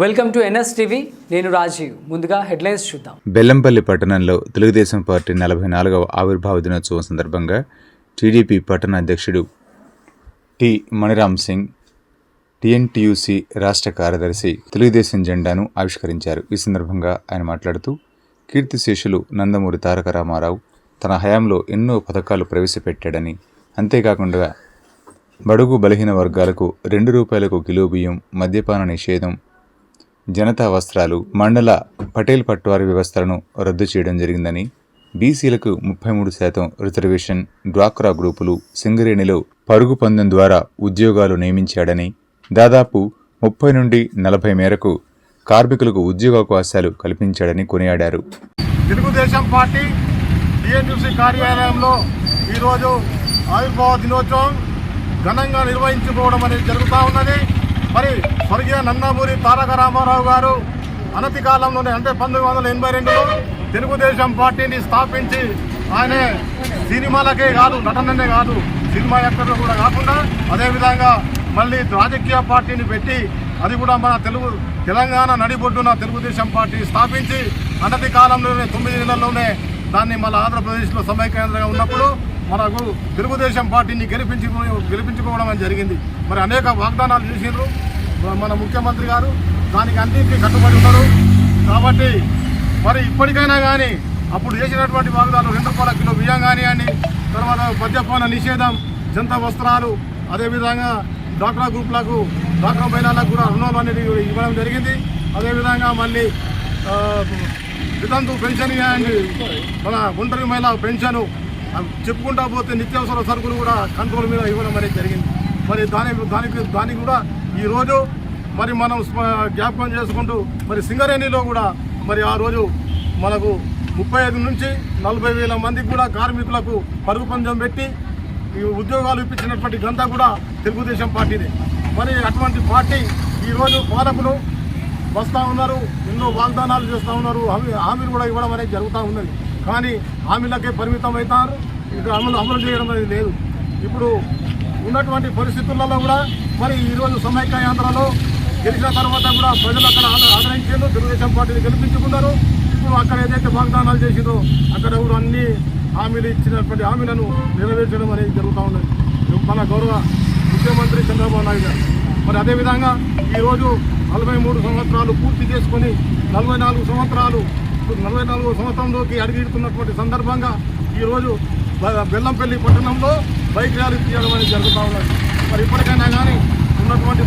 Welcome to NS TV. నేను రాజీవ్. ముందుగా headlines చూద్దాం. బెల్లంపల్లి పట్టణంలో తెలుగుదేశం పార్టీ నలభై నాలుగవ ఆవిర్భావ దినోత్సవం సందర్భంగా టీడీపీ పట్టణ అధ్యక్షుడు టి మణిరామ్ సింగ్ టీఎన్టీయూసీ రాష్ట్ర కార్యదర్శి తెలుగుదేశం జెండాను ఆవిష్కరించారు. ఈ సందర్భంగా ఆయన మాట్లాడుతూ కీర్తిశేషులు నందమూరి తారక రామారావు తన హయాంలో ఎన్నో పథకాలు ప్రవేశపెట్టాడని అంతేకాకుండా బడుగు బలహీన వర్గాలకు రెండు రూపాయలకు కిలో బియ్యం మద్యపాన నిషేధం జనతా వస్త్రాలు మండల పటేల్ పట్టువారి వ్యవస్థలను రద్దు చేయడం జరిగిందని బీసీలకు ముప్పై మూడు శాతం రిజర్వేషన్ డ్వాక్రా గ్రూపులు సింగరేణిలో పరుగు పందెం ద్వారా ఉద్యోగాలు నియమించాడని దాదాపు ముప్పై నుండి నలభై మేరకు కార్మికులకు ఉద్యోగావకాశాలు కల్పించాడని కొనియాడారు. తెలుగుదేశం పార్టీ టీఎన్యూసీ కార్యాలయంలో ఈరోజు ఆవిర్భావ దినోత్సవం ఘనంగా నిర్వహించుకోవడం అనేది జరుగుతూ ఉన్నది. మరి స్వర్గీయ నందమూరి తారక రామారావు గారు అనతి కాలంలోనే అంటే పంతొమ్మిది వందల ఎనభై రెండులో తెలుగుదేశం పార్టీని స్థాపించి ఆయన సినిమాలకే కాదు నటననే కాదు సినిమా యాక్టర్లు కూడా కాకుండా అదేవిధంగా మళ్ళీ రాజకీయ పార్టీని పెట్టి అది కూడా మన తెలుగు తెలంగాణ నడిబొడ్డున తెలుగుదేశం పార్టీ స్థాపించి అనతి కాలంలోనే తొమ్మిది నెలల్లోనే దాన్ని మన ఆంధ్రప్రదేశ్లో సమైకేంద్రంగా ఉన్నప్పుడు మనకు తెలుగుదేశం పార్టీని గెలిపించు గెలిపించుకోవడం అని జరిగింది. మరి అనేక వాగ్దానాలు చేసిండ్రు. మన ముఖ్యమంత్రి గారు దానికి అన్నింటికీ కట్టుబడి ఉన్నారు. కాబట్టి మరి ఇప్పటికైనా కానీ అప్పుడు చేసినటువంటి వాగ్దానాలు రెండు రూపాయల కిలో బియ్యం కానివ్వండి తర్వాత మద్యపాన నిషేధం జంత వస్త్రాలు అదేవిధంగా డాక్రా గ్రూప్లకు డాక్రా మహిళలకు కూడా రుణాలు అనేది ఇవ్వడం జరిగింది. అదేవిధంగా మళ్ళీ వితంతు పెన్షన్ కానీ మన ఒంటరి మహిళ పెన్షను చెప్పుకుంటా పోతే నిత్యావసర సరుకులు కూడా కంట్రోల్ మీద ఇవ్వడం అనేది జరిగింది. మరి దాని దానికి దానికి కూడా ఈరోజు మరి మనం జ్ఞాపకం చేసుకుంటూ మరి సింగరేణిలో కూడా మరి ఆ రోజు మనకు ముప్పై ఐదు నుంచి నలభై వేల మందికి కూడా కార్మికులకు పరుగు పందెం పెట్టి ఈ ఉద్యోగాలు ఇప్పించినటువంటి గంతా కూడా తెలుగుదేశం పార్టీదే. మరి అటువంటి పార్టీ ఈరోజు పాలకులు వస్తూ ఉన్నారు ఎన్నో వాగ్దానాలు చేస్తూ ఉన్నారు హామీ హామీలు కూడా ఇవ్వడం అనేది జరుగుతూ ఉన్నది. కానీ హామీలకే పరిమితం అవుతారు. ఇక అమలు అమలు చేయడం అనేది లేదు. ఇప్పుడు ఉన్నటువంటి పరిస్థితులలో కూడా మరి ఈరోజు సమైక్య యాంత్రాలో గెలిచిన తర్వాత కూడా ప్రజలు అక్కడ ఆదరించారు. తెలుగుదేశం పార్టీని గెలిపించుకున్నారు. ఇప్పుడు అక్కడ ఏదైతే వాగ్దానాలు చేసిందో అక్కడ కూడా అన్ని హామీలు ఇచ్చినటువంటి హామీలను నెరవేర్చడం అనేది జరుగుతూ ఉన్నది. మన గౌరవ ముఖ్యమంత్రి చంద్రబాబు నాయుడు గారు. మరి అదేవిధంగా ఈరోజు నలభై మూడు సంవత్సరాలు పూర్తి చేసుకొని నలభై నాలుగు సంవత్సరాలు నలభై నాలుగో సంవత్సరంలోకి అడిగిడుతున్నటువంటి సందర్భంగా ఈరోజు బెల్లంపల్లి పట్టణంలో బైక్ ర్యాలీ తీయడం అనేది జరుగుతూ ఉన్నది. మరి ఇప్పటికైనా కానీ ఉన్నటువంటి